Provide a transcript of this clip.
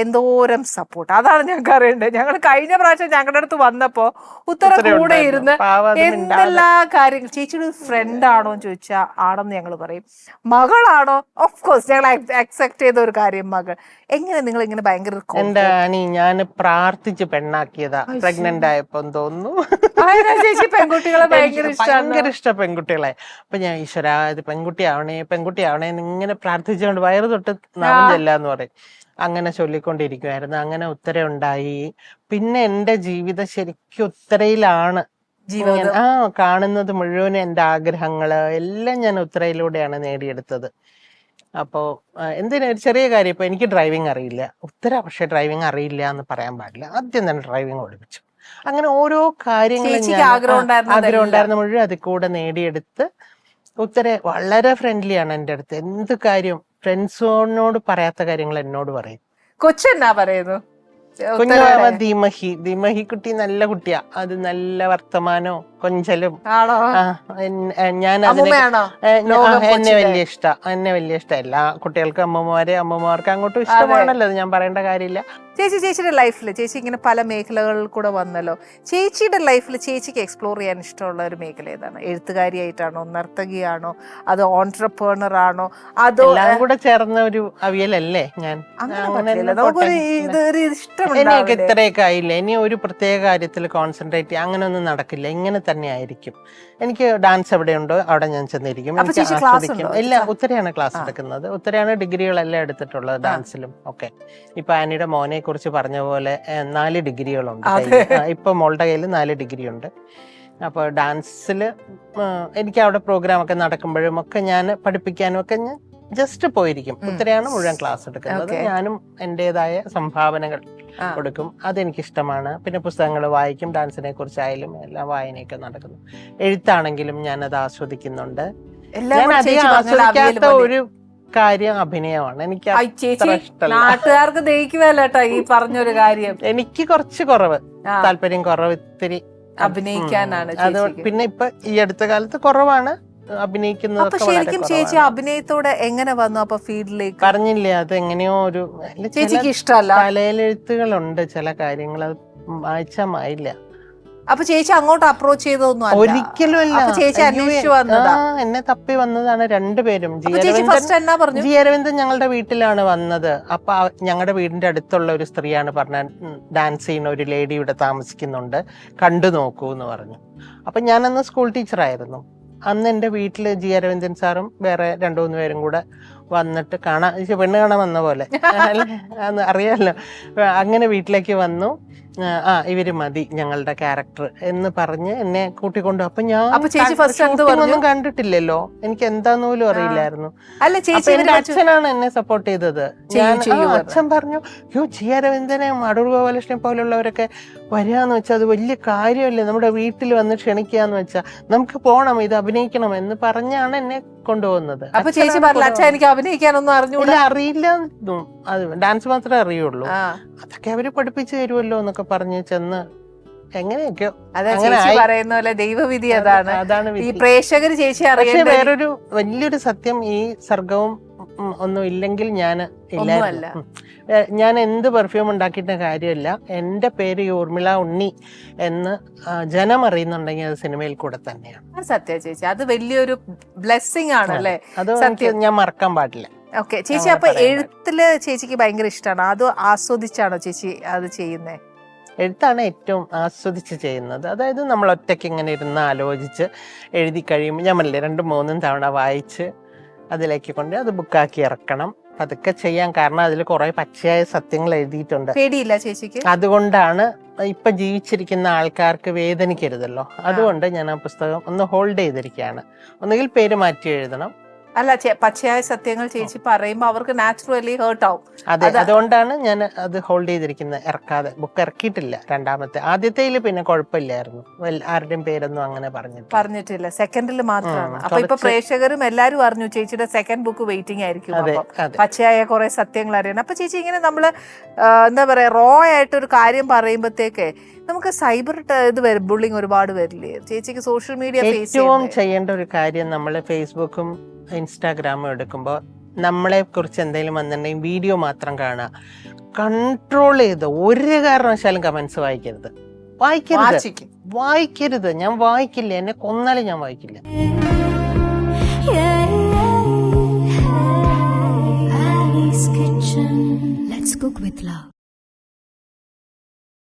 എന്തോരം സപ്പോർട്ട് അതാണ് ഞങ്ങൾക്ക് അറിയേണ്ടത്. ഞങ്ങൾ കഴിഞ്ഞ പ്രാവശ്യം ഞങ്ങളുടെ അടുത്ത് വന്നപ്പോ ഉത്തര കൂടെ. ഇരുന്ന് എന്തെല്ലാ കാര്യങ്ങൾ ചേച്ചിയുടെ ഫ്രണ്ട് ആണോ എന്ന് ചോദിച്ചാൽ ആണെന്ന് ഞങ്ങൾ പറയും. മകളാണോ? ഓഫ് കോഴ്സ് ഞങ്ങൾ അക്സെപ്റ്റ് ചെയ്ത ഒരു കാര്യം മകൾ. എങ്ങനെ നിങ്ങൾ ഇങ്ങനെ ഭയങ്കര എന്റെ ഞാൻ പ്രാർത്ഥിച്ച് പെണ്ണാക്കിയതാ. പ്രഗ്നന്റ് ആയപ്പോ തോന്നുന്നു. ചേച്ചി പെൺകുട്ടികളെ ഭയങ്കര ഭയങ്കര ഇഷ്ട പെൺകുട്ടികളെ. അപ്പൊ ഞാൻ ഈശ്വര ഇത് പെൺകുട്ടിയാവണേ പെൺകുട്ടി ആവണേ ഇങ്ങനെ പ്രാർത്ഥിച്ചുകൊണ്ട് വയറ് തൊട്ട് നാമം ചെല്ലാന്ന് പറയും. അങ്ങനെ ചൊല്ലിക്കൊണ്ടിരിക്കുമായിരുന്നു അങ്ങനെ ഉത്തര ഉണ്ടായി പിന്നെ എന്റെ ജീവിതം ശരിക്കും ഉത്തരയിലാണ്. ആ കാണുന്നത് മുഴുവൻ എന്റെ ആഗ്രഹങ്ങൾ എല്ലാം ഞാൻ ഉത്തരയിലൂടെയാണ് നേടിയെടുത്തത്. അപ്പോ എന്തിനാ? ഒരു ചെറിയ കാര്യം. ഇപ്പൊ എനിക്ക് ഡ്രൈവിംഗ് അറിയില്ല. ഉത്തര പക്ഷെ ഡ്രൈവിംഗ് അറിയില്ല എന്ന് പറയാൻ പാടില്ല. ആദ്യം തന്നെ ഡ്രൈവിംഗ് ഓടിപ്പിച്ചു. അങ്ങനെ ഓരോ കാര്യങ്ങളും. ആഗ്രഹം ഉണ്ടായിരുന്ന മുഴുവൻ അതിൽ കൂടെ നേടിയെടുത്ത് ഉത്തര വളരെ ഫ്രണ്ട്ലിയാണ് എന്റെ അടുത്ത്. എന്ത് കാര്യം ഫ്രണ്ട്സിനോട് പറയാത്ത കാര്യങ്ങൾ എന്നോട് പറയും. കൊച്ചെന്നാ പറയുന്നു? കുഞ്ഞാവ ദിമഹി ദിമഹി ധീമഹി. കുട്ടി നല്ല കുട്ടിയാ. അത് നല്ല വർത്തമാനോ? കൊഞ്ചലും. ഞാൻ അതിനെ എന്നെ വലിയ ഇഷ്ട എന്നെ വലിയ ഇഷ്ടം. എല്ലാ കുട്ടികൾക്കും അമ്മമാരെ അമ്മമാർക്ക് അങ്ങോട്ടും ഇഷ്ടമാണല്ലോ ഞാൻ പറയേണ്ട കാര്യമില്ല. ചേച്ചി ചേച്ചിയുടെ ലൈഫിൽ ചേച്ചി ഇങ്ങനെ പല മേഖലകളിൽ കൂടെ വന്നല്ലോ. ചേച്ചിയുടെ ലൈഫിൽ ചേച്ചിക്ക് എക്സ്പ്ലോർ ചെയ്യാൻ ഇഷ്ടമുള്ള ഒരു മേഖല ഏതാണ്? എഴുത്തുകാരിയായിട്ടാണോ നർത്തകിയാണോ അതോ ഓൺട്രപ്രണർ ആണോ അതോ കൂടെ ചേർന്ന ഒരു അവിയലല്ലേ ഞാൻ. ഇത്രയൊക്കെ ആയില്ല? ഇനി ഒരു പ്രത്യേക കാര്യത്തിൽ കോൺസെൻട്രേറ്റ് അങ്ങനെ ഒന്നും നടക്കില്ല. ഇങ്ങനെ തന്നെ ആയിരിക്കും എനിക്ക് ഡാൻസ് എവിടെയുണ്ടോ അവിടെ ഞാൻ ചെന്നിരിക്കും. എനിക്ക് ആസ്വദിക്കും. ഉണ്ടോ? ഇല്ല ഉത്തരയാണ് ക്ലാസ്. എടുക്കുന്നത്. ഉത്തരയാണ് ഡിഗ്രികളെല്ലാം എടുത്തിട്ടുള്ളത് ഡാൻസിലും ഒക്കെ ഇപ്പൊ ആനിയുടെ മോനെ കുറിച്ച് പറഞ്ഞ പോലെ നാല് ഡിഗ്രികളുണ്ട്. ഇപ്പൊ മോളുടെ കയ്യിൽ നാല് ഡിഗ്രി ഉണ്ട് അപ്പൊ ഡാൻസിൽ എനിക്ക് അവിടെ പ്രോഗ്രാം ഒക്കെ നടക്കുമ്പോഴും ഒക്കെ ഞാൻ പഠിപ്പിക്കാനും ഒക്കെ ഞാൻ ജസ്റ്റ് പോയിരിക്കും. ഉത്തരയാണ് മുഴുവൻ ക്ലാസ് എടുക്കുന്നത്. ഞാനും എന്റെതായ സംഭാവനകൾ. കൊടുക്കും. അതെനിക്കിഷ്ടമാണ്. പിന്നെ പുസ്തകങ്ങൾ വായിക്കും. ഡാൻസിനെ കുറിച്ചായാലും എല്ലാം വായനയൊക്കെ നടക്കുന്നു. എഴുത്താണെങ്കിലും ഞാനത് ആസ്വദിക്കുന്നുണ്ട്. ഞാൻ അത് അധികം ആസ്വദിക്കാത്ത ഒരു കാര്യം അഭിനയമാണ്. എനിക്ക് നാട്ടുകാർക്ക് ദഹിക്കുമല്ലോ കേട്ടോ ഈ പറഞ്ഞൊരു കാര്യം. എനിക്ക് കുറച്ച് കുറവ്. താല്പര്യം കുറവ് ഇത്തിരി. അഭിനയിക്കാനാണ്. അത് പിന്നെ ഇപ്പൊ ഈ അടുത്ത കാലത്ത് കുറവാണ്. ശരിക്കും ചേച്ചി. അഭിനയത്തോടെ എങ്ങനെ വന്നു? അപ്പൊ ഫീൽഡിലേക്ക്? പറഞ്ഞില്ലേ അത് എങ്ങനെയോ ഒരു ചേച്ചിക്ക് ഇഷ്ടമല്ല. തലയിലെഴുത്തുകളുണ്ട് ചില കാര്യങ്ങൾ അത് വായിച്ചാൽ അപ്പൊ ചേച്ചി അങ്ങോട്ട് അപ്രോച്ച് ചെയ്തൊന്നും ഒരിക്കലും ചേച്ചി അന്വേഷിച്ചു വന്നതാ? എന്നെ തപ്പി വന്നതാണ് രണ്ടുപേരും. ജി അരവിന്ദൻ ഞങ്ങളുടെ വീട്ടിലാണ് വന്നത്. അപ്പൊ ഞങ്ങളുടെ വീടിന്റെ അടുത്തുള്ള ഒരു സ്ത്രീയാണ് പറഞ്ഞ ഡാൻസ് ചെയ്യുന്ന ഒരു ലേഡി ഇവിടെ താമസിക്കുന്നുണ്ട്. കണ്ടു നോക്കൂ എന്ന് പറഞ്ഞു. അപ്പൊ ഞാനന്ന് സ്കൂൾ ടീച്ചറായിരുന്നു അന്ന് എന്റെ വീട്ടിൽ ജി അരവിന്ദൻ സാറും വേറെ രണ്ടു മൂന്ന് പേരും കൂടെ വന്നിട്ട് കാണാൻ പെണ്ണ് കാണാൻ വന്ന പോലെ. അറിയാമല്ലോ അങ്ങനെ വീട്ടിലേക്ക് വന്നു. ആ, ഇവർ ഇവർ മതി ഞങ്ങളുടെ ക്യാരക്ടർ എന്ന് പറഞ്ഞ് എന്നെ കൂട്ടിക്കൊണ്ടു അപ്പൊ ഞാൻ ഒന്നും കണ്ടിട്ടില്ലല്ലോ. എനിക്ക് എന്താന്ന് പോലും അറിയില്ലായിരുന്നു. എന്റെ അച്ഛനാണ് എന്നെ സപ്പോർട്ട് ചെയ്തത്. അച്ഛൻ പറഞ്ഞു യോ ജി അരവിന്ദനെ അടൂർ ഗോപാലകൃഷ്ണനെ പോലുള്ളവരൊക്കെ വരികയെന്ന് വെച്ചാൽ അത് വലിയ കാര്യമല്ലേ? നമ്മുടെ വീട്ടിൽ വന്ന് ക്ഷണിക്കുക എന്ന് വെച്ചാൽ നമുക്ക് പോകണം ഇത് അഭിനയിക്കണം എന്ന് പറഞ്ഞാണ് എന്നെ കൊണ്ടുപോകുന്നത്. അപ്പൊ ചേച്ചി പറഞ്ഞു അച്ഛൻ എനിക്ക് അഭിനയിക്കാനൊന്നും അറിഞ്ഞൂടാ? അറിയില്ല അത് ഡാൻസ് മാത്രമേ അറിയുള്ളൂ. അതൊക്കെ അവർ പഠിപ്പിച്ചു തരുമല്ലോ എന്നൊക്കെ പറഞ്ഞ് ചെന്ന് എങ്ങനെയൊക്കെയോ അതാ ചേച്ചി. പറയുന്ന പോലെ ദൈവവിധി അതാണ്. അതാണ് ഈ പ്രേക്ഷകർ ചേച്ചി അറിയാൻ വേറൊരു വലിയൊരു സത്യം ഈ സർഗവും ഒന്നും ഇല്ലെങ്കിൽ ഞാൻ. ഞാൻ എന്ത് പെർഫ്യൂം ഉണ്ടാക്കിയിട്ട് കാര്യമില്ല. എന്റെ പേര് ഊർമിള ഉണ്ണി എന്ന് ജനം അറിയുന്നുണ്ടെങ്കിൽ അത് സിനിമയിൽ കൂടെ തന്നെയാണ്. സത്യ ചേച്ചി. അത് വലിയൊരു ബ്ലെസ്സിങ് ആണ് അല്ലേ അത് ഞാൻ മറക്കാൻ പാടില്ല. ഓക്കെ. ചേച്ചി അപ്പൊ എഴുത്തിൽ ചേച്ചിക്ക് ഭയങ്കര ഇഷ്ടമാണ് അത് ആസ്വദിച്ചാണോ ചേച്ചി അത് ചെയ്യുന്നേ? എഴുത്താണ് ഏറ്റവും ആസ്വദിച്ച് ചെയ്യുന്നത്. അതായത് നമ്മൾ ഒറ്റയ്ക്ക് ഇങ്ങനെ ഇരുന്ന് ആലോചിച്ച് എഴുതി കഴിയുമ്പോൾ ഞാൻ മല്ലേ രണ്ടും മൂന്നും തവണ വായിച്ച് അതിലേക്ക് കൊണ്ട് അത് ബുക്കാക്കി ഇറക്കണം. അതൊക്കെ ചെയ്യാൻ കാരണം അതിൽ കുറെ പച്ചയായ സത്യങ്ങൾ എഴുതിയിട്ടുണ്ട്. പേടിയില്ല ചേച്ചിക്ക്? അതുകൊണ്ടാണ് ഇപ്പൊ ജീവിച്ചിരിക്കുന്ന ആൾക്കാർക്ക് വേദനിക്കരുതല്ലോ. അതുകൊണ്ട് ഞാൻ ആ പുസ്തകം ഒന്ന് ഹോൾഡ് ചെയ്തിരിക്കുകയാണ്. ഒന്നുകിൽ പേര് മാറ്റി എഴുതണം. അല്ല പച്ചയായ സത്യങ്ങൾ ചേച്ചി പറയുമ്പോൾ അവർക്ക് നാച്ചുറലി ഹേർട്ട് ആവും. അതെ അതുകൊണ്ടാണ് ഞാൻ അത് ഹോൾഡ് ചെയ്തിരിക്കുന്നത്. ഇറക്കാതെ. ബുക്ക് ഇറക്കിയിട്ടില്ല രണ്ടാമത്തെ. ആദ്യത്തേൽ പിന്നെ കുഴപ്പമില്ലായിരുന്നു. ആരുടെയും പേരൊന്നും അങ്ങനെ പറഞ്ഞിട്ട് പറഞ്ഞിട്ടില്ല. സെക്കൻഡിൽ മാത്രമാണ്. അപ്പൊ ഇപ്പൊ പ്രേക്ഷകരും എല്ലാരും അറിഞ്ഞു ചേച്ചിയുടെ സെക്കൻഡ് ബുക്ക് വെയിറ്റിംഗ് ആയിരിക്കും. പച്ചയായ കുറെ സത്യങ്ങൾ അറിയണം. അപ്പൊ ചേച്ചി ഇങ്ങനെ നമ്മൾ എന്താ പറയാ റോ ആയിട്ട് ഒരു കാര്യം പറയുമ്പോഴത്തേക്ക് നമുക്ക് സൈബർ ഇത് ബുള്ളിങ് ഒരുപാട് വരില്ലേ? ചേച്ചിക്ക് സോഷ്യൽ മീഡിയ ഏറ്റവും ചെയ്യേണ്ട ഒരു കാര്യം നമ്മൾ ഫേസ്ബുക്കും ഇൻസ്റ്റാഗ്രാമും എടുക്കുമ്പോൾ നമ്മളെ കുറിച്ച് എന്തെങ്കിലും വന്നിട്ടുണ്ടെങ്കിൽ വീഡിയോ മാത്രം കാണുക കൺട്രോൾ ചെയ്ത്. ഒരു കാരണവശാലും കമൻസ് വായിക്കരുത്. വായിക്കരുത്. വായിക്കരുത്. ഞാൻ വായിക്കില്ല. എന്നെ കൊന്നാലും ഞാൻ വായിക്കില്ല. Let's cook with love.